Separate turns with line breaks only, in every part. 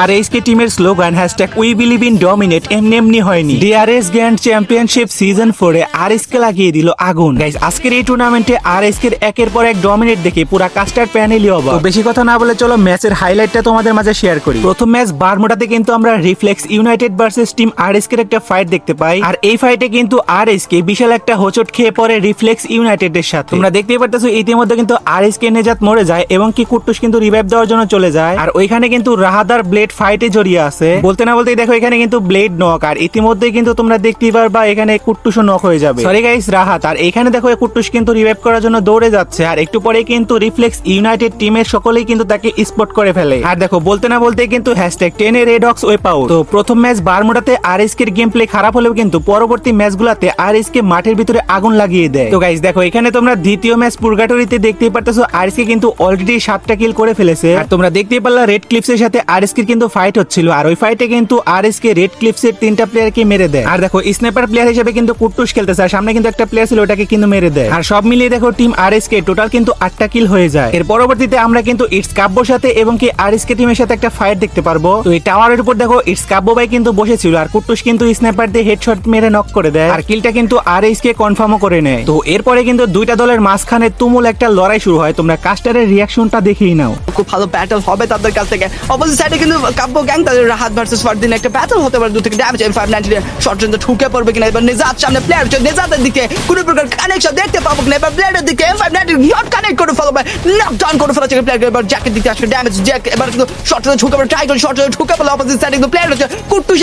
আর HK টিমের slogan hashtag we believe in dominate এমনি এমনি হয়নি। ডিআরএস গ্র্যান্ড চ্যাম্পিয়নশিপ সিজন ফোরে আর কে লাগিয়ে দিল আগুন। গাইজ আজকের এই টুর্নামেন্টে আর কে একের পর এক ডমিনেট দেখে পুরা কাস্টার প্যানেলই অবাক। তো বেশি কথা না বলে চলো ম্যাচের হাইলাইটটা তোমাদের মাঝে শেয়ার করি। প্রথম ম্যাচ বারমোটাতে কিন্তু আমরা রিফ্লেক্স ইউনাইটেড ভার্সেস টিম আর এর একটা ফাইট দেখতে পাই। আর এই ফাইটে কিন্তু আর কে বিশাল একটা হোচট খেয়ে পড়ে রিফ্লেক্স ইউনাইটেডের সাথে। তোমরা দেখতেই পারতেছো, ইতিমধ্যে কিন্তু আর কে নেজাত মরে যায় এবং কি কুট্টুস কিন্তু রিভাইভ দেওয়ার জন্য চলে যায়। আর ওইখানে কিন্তু রাহাদার ব্লেড ফাইটে জড়িয়ে আছে। বলতে না বলতেই দেখো এখানে কিন্তু ব্লেড নক আর ইতিমধ্যে কিন্তু তোমরা দেখতেই পারবা এখানে কুট্টুসও নক হয়ে যাবে। সরি গাইস রাহাত, আর এখানে দেখো কুট্টুস কিন্তু রিভাইভ করার জন্য দৌড়ে যাচ্ছে, আর একটু পরে কিন্তু রিফ্লেক্স ইউনাইটেড টিমের সকলেই কিন্তু তাকে স্পট করে ফেলে। আর দেখো, বলতে না বলতে কিন্তু হ্যাশট্যাগ টেনে রেড অক্স ওয়েপ আউট তো প্রথম ম্যাচ বারমুডাতে আর এর গেম প্লে খারাপ হলেও কিন্তু পরবর্তী ম্যাচগুলোতে আর কে মাঠের ভিতরে আগুন লাগিয়ে দেয়। তো গাইস দেখো, এখানে তোমরা দ্বিতীয় ম্যাচ পুরগাটরিতে দেখতেই পারতেছো আর কে কিন্তু অলরেডি সাতটা কিল করে ফেলেছে। আর তোমরা দেখতেই পারলা রেড ক্লিপসের সাথে আর এর কিন্তু ফাইট হচ্ছিল, আর ওই ফাইটে কিন্তু আর কে রেড ক্লিপসের তিনটা প্লেয়ারকে মেরে দেয়। আর দেখো স্নাইপার প্লেয়ার হিসেবে কিন্তু কুট্টুস খেলতেছে, আর সামনে কিন্তু একটা প্লেয়ার ছিল, ওটাকে কিন্তু মেরে দেয়। আর সব মিলিয়ে দেখো টিম আর কে টোটাল কিন্তু আটটা কিল হয়ে যায়। এর পরবর্তীতে আমরা কিন্তু ইটস কাব্যর সাথে এবং কি আর কে টিমের সাথে একটা ফাইট দেখতে পারব। তো এই টাওয়ারের উপর দেখো ইটস কাব্য ভাই কিন্তু বসেছিল, আর কুট্টুস কিন্তু স্নাইপার দিয়ে হেডশট মেরে নক করে দেয়, আর কিলটা কিন্তু আর কে কনফার্মও করে নেয়। তো এরপরে কিন্তু দুইটা দলের মাঝখানে তুমুল একটা লড়াই শুরু হয়, তোমরা কাস্টারের রিয়াকশনটা দেখেই নাও।
খুব ভালো ব্যাটল হবে তাদের কাছ থেকে। অপোজিট সাইডে কিন্তু কাব্য গ্যাং তাদের রাহাত ভার্সেস ফারদিন একটা ব্যাটল হতে পারে, দু থেকে damage M five ninety short রেঞ্জে ঢুকে পড়বে কিনা, এবার সামনে প্লেয়ার নিজাতের দিকে কোনো প্রকার কানেকশন দেখতে পাবো কিনা, এবার প্লেয়ারের দিকে M five ninety not connect করে ফেলো নক ডাউন করে ফেলা এবার দিকে আসবে ড্যামেজ জ্যাক এবার কিন্তু শর্ট রেঞ্জে ঢুকে পড়ে ট্রাই করে শর্ট রেঞ্জে ঢুকে পড়ল অপোজিট কিন্তু প্লেয়ার হচ্ছে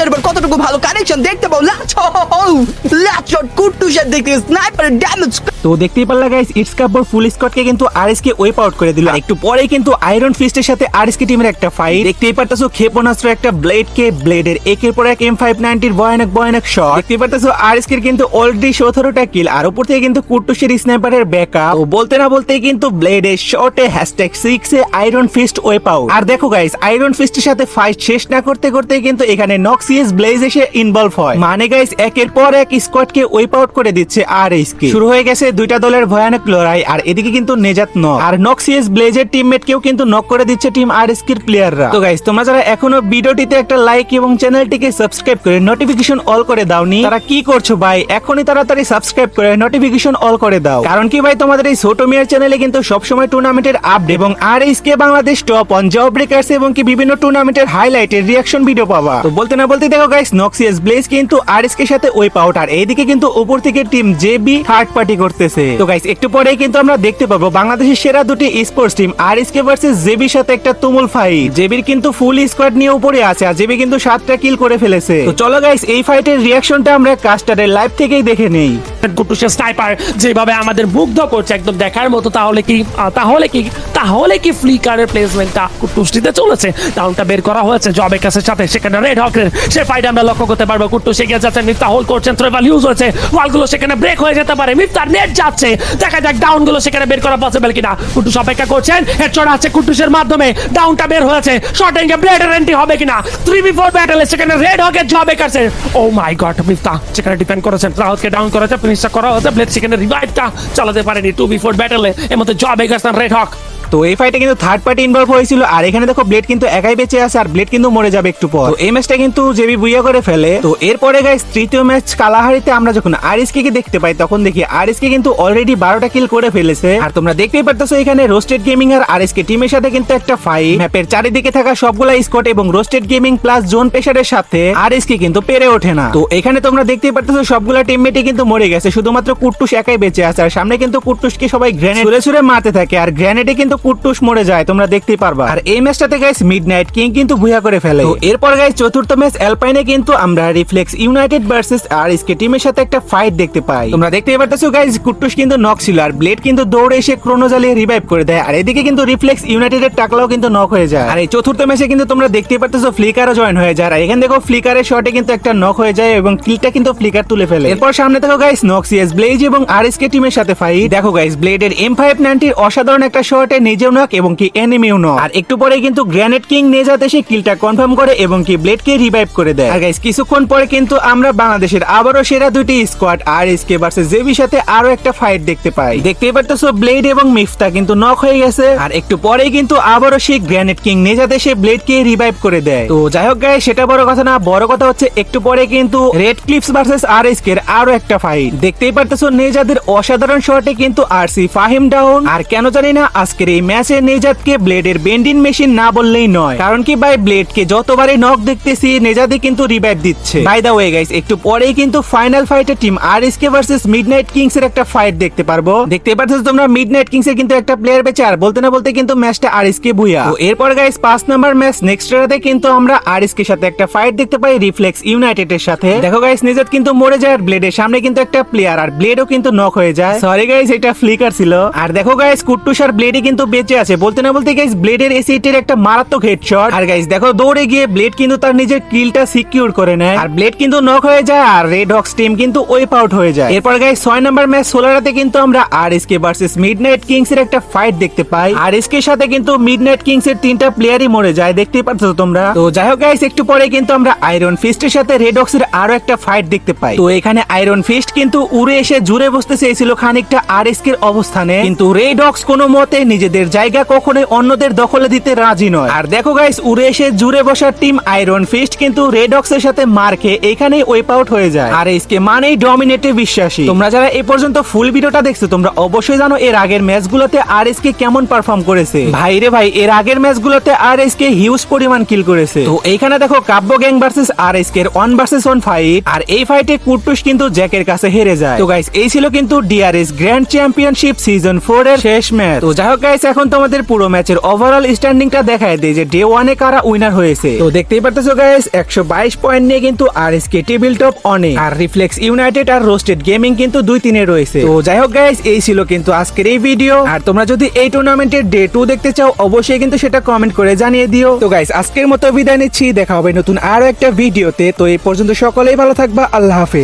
এবার কতটুকু ভালো কানেকশন দেখতে পাবো লাচ লাচ শট কুট্টুসের দিকে স্নাইপার ড্যামেজ
তো দেখতেই পারলা গাইস ইটস ফুল স্কটকে কিন্তু আরএসকে ওয়েপ আউট করে দিল। একটু পরেই কিন্তু আয়রন ফিস্টের সাথে আরএসকে টিমের একটা ফাইট দেখতেই পারতেছো? ক্ষেপণাস্ত্র একটা ব্লেড কে ব্লেডের একের পর এক এম ফাইভ নাইনটির ভয়ানক ভয়ানক শট দেখতেই পারতেছো আরএসকে কিন্তু অলরেডি সতেরোটা কিল আর উপর থেকে কিন্তু কুট্টুসের স্নাইপারের ব্যাকআপ ও বলতে না বলতেই কিন্তু ব্লেডের শর্টে hashtag six A iron fist wipe out আর দেখো গাইস আয়রন ফিস্টের সাথে ফাইট শেষ না করতে করতে কিন্তু এখানে নক্সিয়াস ব্লেজ এসে ইনভলভ হয়। মানে গাইস একের পর এক স্কোয়াডকে ওয়েপ আউট করে দিচ্ছে আর এইচকে শুরু হয়ে গেছে দুইটা দলের ভয়ানক লড়াই, আর এদিকে কিন্তু নেজাত নক আর নক্সিয়াস ব্লেজের টিমমেট কেও কিন্তু নক করে দিচ্ছে টিম আর এসকির প্লেয়াররা তো গাইস তোমরা যারা এখনও ভিডিওটিতে একটা লাইক এবং চ্যানেলটিকে সাবস্ক্রাইব করে নোটিফিকেশন অল করে দাওনি, তারা কি করছ ভাই? এখনই তাড়াতাড়ি সাবস্ক্রাইব করে নোটিফিকেশন অল করে দাও। কারণ কি ভাই, তোমাদের এই ছোট মেয়ের চ্যানেলে কিন্তু সবসময় টুর্নামেন্টের আপডেট এবং R HK Bangladesh top on job breakers এবং কি বিভিন্ন টুর্নামেন্টের হাইলাইটের রিয়াকশন ভিডিও পাবা। তো বলতে না বলতে দেখো গাইস নক্সিয়াস ব্লেজ কিন্তু আর এর সাথে ওয়েপ আউট আর এইদিকে কিন্তু উপর থেকে টিম জেবি থার্ড পার্টি করতেছে। তো গাইস একটু পরেই কিন্তু আমরা দেখতে পাবো বাংলাদেশের সেরা দুটি sports team R S K versus জেবির সাথে একটা তুমুল ফাইট জেবির কিন্তু ফুল স্কোয়াড নিয়ে উপরে আছে আর জেবি কিন্তু সাতটা কিল করে ফেলেছে। তো চলো গাইস এই ফাইটের রিয়াকশনটা আমরা কাস্টারের লাইভ থেকেই দেখে নেই।
কুটুসের স্নাইপার যেভাবে আমাদের মুগ্ধ করছে একদম দেখার মতো, তাহলে কি তাহলে কি তাহলে কি ফ্লিকারের প্লেসমেন্টটা কুটুস দিতে চলেছে? ডাউনটা বের করা হয়েছে জবের কাছে সাথে, সেখানে রেড হকের সে ফাইট আমরা লক্ষ্য করতে পারব। কুটুস এগিয়ে যাচ্ছে মিফতা হোল্ড করছেন থ্রোবাল ইউজ হয়েছে। ওয়ালগুলো সেখানে ব্রেক হয়ে যেতে পারে মিফতার নেট যাচ্ছে। দেখা যাক ডাউনগুলো সেখানে বের করা পসিবল কিনা। কুটুস অপেক্ষা করছেন হেডশট আছে কুটুসের মাধ্যমে ডাউনটা বের হয়েছে। শর্ট এঙ্গে ব্লেডের এন্ট্রি হবে কিনা? থ্রি বি ফোর ব্যাটেলে সেখানে রেড হকের জবে কাছে ও মাই গড মিফতা সেখানে ডিফেন্ড করেছেন। রাহুলকে ডাউন করেছে ফিনিশটা করা হয়েছে ব্লেড সেখানে রিভাইভটা চালাতে পারেনি। টু বি ফোর ব্যাটেলে এর মধ্যে জবে গেছেন রেড হক
তো এই ফাইটে কিন্তু থার্ড পার্টি ইনভলভ হয়েছিল আর এখানে দেখো ব্লেড কিন্তু একাই বেঁচে আছে আর ব্লেড কিন্তু মরে যাবে একটু পর। তো এই ম্যাচটা কিন্তু জেবি বুইয়া করে ফেলে। তো এরপরে গাইস তৃতীয় ম্যাচ কালাহারিতে আমরা যখন আরএসকে কে দেখতে পাই তখন দেখি আরএসকে কিন্তু অলরেডি বারোটা কিল করে ফেলেছে। আর তোমরা দেখতেই পারতেছো এখানে রোস্টেড গেমিং আর আরএসকে টিমের সাথে কিন্তু একটা ফাইট ম্যাপের চারিদিকে থাকা সবগুলা স্কোয়াড এবং রোস্টেড গেমিং প্লাস জোন পেশারের সাথে আরএসকে কিন্তু পেরে ওঠে না। তো এখানে তোমরা দেখতেই পারতেছো সবগুলা টিমমেটই কিন্তু মরে গেছে। শুধুমাত্র কুট্টুস একাই বেঁচে আছে আর সামনে কিন্তু কুট্টুসকে সবাই গ্রেনেড ছুড়ে ছুড়ে মারতে থাকে আর গ্রেনেডে কিন্তু কুট্টুস মরে যায় তোমরা দেখতেই পারবা। আর এই ম্যাচটাতে গাইস মিড নাইট কিং কিন্তু ভুয়া করে ফেলে। তো এরপর গাইস চতুর্থ ম্যাচ অ্যালপাইনে কিন্তু আমরা Reflex United versus R SK টিমের সাথে একটা ফাইট দেখতে পাই। তোমরা দেখতেই পারতেছো গাইস কুট্টুস কিন্তু নক ছিল আর ব্লেড কিন্তু দৌড়ে এসে ক্রোনো জ্বালিয়ে রিভাইভ করে দেয় আর এদিকে কিন্তু রিফ্লেক্স ইউনাইটেডের টাকলাও কিন্তু নক হয়ে যায়। আর এই চতুর্থ ম্যাচে কিন্তু তোমরা দেখতেই পারতেছো ফ্লিকারও জয়েন হয়ে যায় আর এখানে দেখো ফ্লিকারের শটে কিন্তু একটা নক হয়ে যায় এবং কিলটা কিন্তু ফ্লিকার তুলে ফেলে। এরপর সামনে দেখো গাইস নক্সিয়াস ব্লেজ এবং আরএসকে টিমের সাথে ফাইট দেখো গাইস ব্লেডের এম ফাইভ নাইনটির অসাধারণ একটা শটে নিজেও নক এবং কি এনিমিও নক আর একটু পরে কিন্তু গ্র্যানেট কিং নেজাত এসে কিলটা কনফার্ম করে এবং কি ব্লেডকে রিভাইভ করে দেয়। আর গাইস কিছুক্ষণ পরে কিন্তু আমরা বাংলাদেশের আবারও সেরা দুটি squad R S K versus জেবির সাথে আরও একটা ফাইট দেখতে পাই। দেখতেই পারতেছো ব্লেড এবং মিফতা কিন্তু নক হয়ে গেছে। আর একটু পরেই কিন্তু আবারও সেই গ্র্যানেট কিং নেজাত এসে ব্লেডকে রিভাইভ করে দেয়। তো যাই হোক গাইস সেটা বড় কথা না, বড় কথা হচ্ছে একটু পরে কিন্তু Red Clips versus R S K আরও একটা ফাইট দেখতেই পারতেছো নেজাদের অসাধারণ শটে কিন্তু আরসি ফাহিম ডাউন। আর কেন জানি না, আজকের এই ম্যাচে নেজাদকে ব্লেডের বেন্ডিং মেশিন না বললেই নয়। কারণ কি ভাই, ব্লেডকে যতবারই নক দেখতেছি নেজাদে কিন্তু রিভাইভ দিচ্ছে। বাই দা ওয়ে গাইস একটু পরেই কিন্তু final ফাইটে team R S K versus Midnight Kings এর একটা ফাইট দেখতে পারব। দেখতে পারতেছো তোমরা মিডনাইট কিংস এর কিন্তু একটা প্লেয়ার বেঁচে, আর বলতে না বলতে কিন্তু ম্যাচটা আর এস কে বুয়া তো এরপর গাইস পাঁচ নাম্বার ম্যাচ নেক্সট রাতে কিন্তু আমরা আর এস কে সাথে একটা ফাইট দেখতে পাই রিফ্লেক্স ইউনাইটেড এর সাথে। দেখো গাইস নেজাদ কিন্তু মরে যায়, আর ব্লেডের সামনে কিন্তু একটা প্লেয়ার আর ব্লেডও কিন্তু নক হয়ে যায়। সরি গাইস এটা ফ্লিকার ছিল। আর দেখো গাইস কুট্টুস আর ব্লেডে কিন্তু বেঁচে আছে। বলতে না বলতে গাইস ব্লেডের এসিটের একটা মারাত্মক হেডশট আর গাইস দেখো দৌড়ে গিয়ে ব্লেড কিন্তু তার নিজের কিলটা সিকিউর করে নেয়। আর ব্লেড কিন্তু নক হয়ে যায় আর রেড হক্স টিম কিন্তু ওয়েপ আউট হয়ে যায়। এরপর গাইস ছয় নাম্বার ম্যাচ সোলারাতে কিন্তু আমরা R S K versus Midnight Kings এর একটা ফাইট দেখতে পাই। আর এস কে সাথে কিন্তু মিডনাইট কিংস এর তিনটা প্লেয়ারই মরে যায়। দেখতেই পাচ্ছ তোমরা? তো যাই হোক গাইস একটু পরে কিন্তু আমরা আয়রন ফিস্টের সাথে রেড হক্স এর আরও একটা ফাইট দেখতে পাই। তো এখানে আয়রন ফিস্ট কিন্তু উড়ে এসে জুড়ে বসতে চেয়েছিল খানিকটা আর এস কে অবস্থানে। কিন্তু রেডক্স কোনো মতে নিজেদের জায়গা কখনোই অন্যদের দখলে দিতে রাজি নয়। আর দেখো গাইস উড়ে এসে জুড়ে বসার টিম আয়রন ফিস্ট কিন্তু রেড হক্স এর সাথে মার খেয়ে এখানেই ওয়েপ আউট হয়ে যায়। আর এসকে মানেই ডমিনেটে বিশ্বাসী। তোমরা যারা এই পর্যন্ত ফুল ভিডিওটা দেখছ, তোমরা অবশ্যই জানো এর আগের ম্যাচগুলোতে আর এস কে কেমন পারফর্ম করেছে। ভাই রে ভাই, এর আগের ম্যাচগুলোতে আর এস কে হিউজ পরিমাণ কিল করেছে। তো এইখানে দেখো, Kabya gang versus R S K one versus one fight আর এই ফাইটে কুট্টুস কিন্তু জ্যাকের কাছে হেরে যায়। তো গাইস এই ছিল কিন্তু DRS grand championship season four এর শেষ ম্যাচ তো যাই হোক গাইস এখন তোমাদের পুরো ম্যাচের ওভারঅল স্ট্যান্ডিংটা দেখায় দেয় যে ডে ওয়ানে কারা উইনার হয়েছে। তো দেখতেই পারতেছো গাইস একশো বাইশ পয়েন্ট নিয়ে কিন্তু R S K table top অনে আর রিফ্লেক্স ইউনাইটেড আর রোস্টেড গেমিং কিন্তু দুই তিনে রয়েছে। তো যাই হোক গাইস এই ছিল কিন্তু আজকের এই ভিডিও আর তোমরা যদি এই টুর্নামেন্টের ডে টু দেখতে চাও, অবশ্যই কিন্তু সেটা কমেন্ট করে জানিয়ে দিও। তো গাইস আজকের মতো বিদায় নিচ্ছি। দেখা হবে নতুন আরও একটা ভিডিওতে তো এই পর্যন্ত সকলেই ভালো থাকবা। আল্লাহ হাফেজ।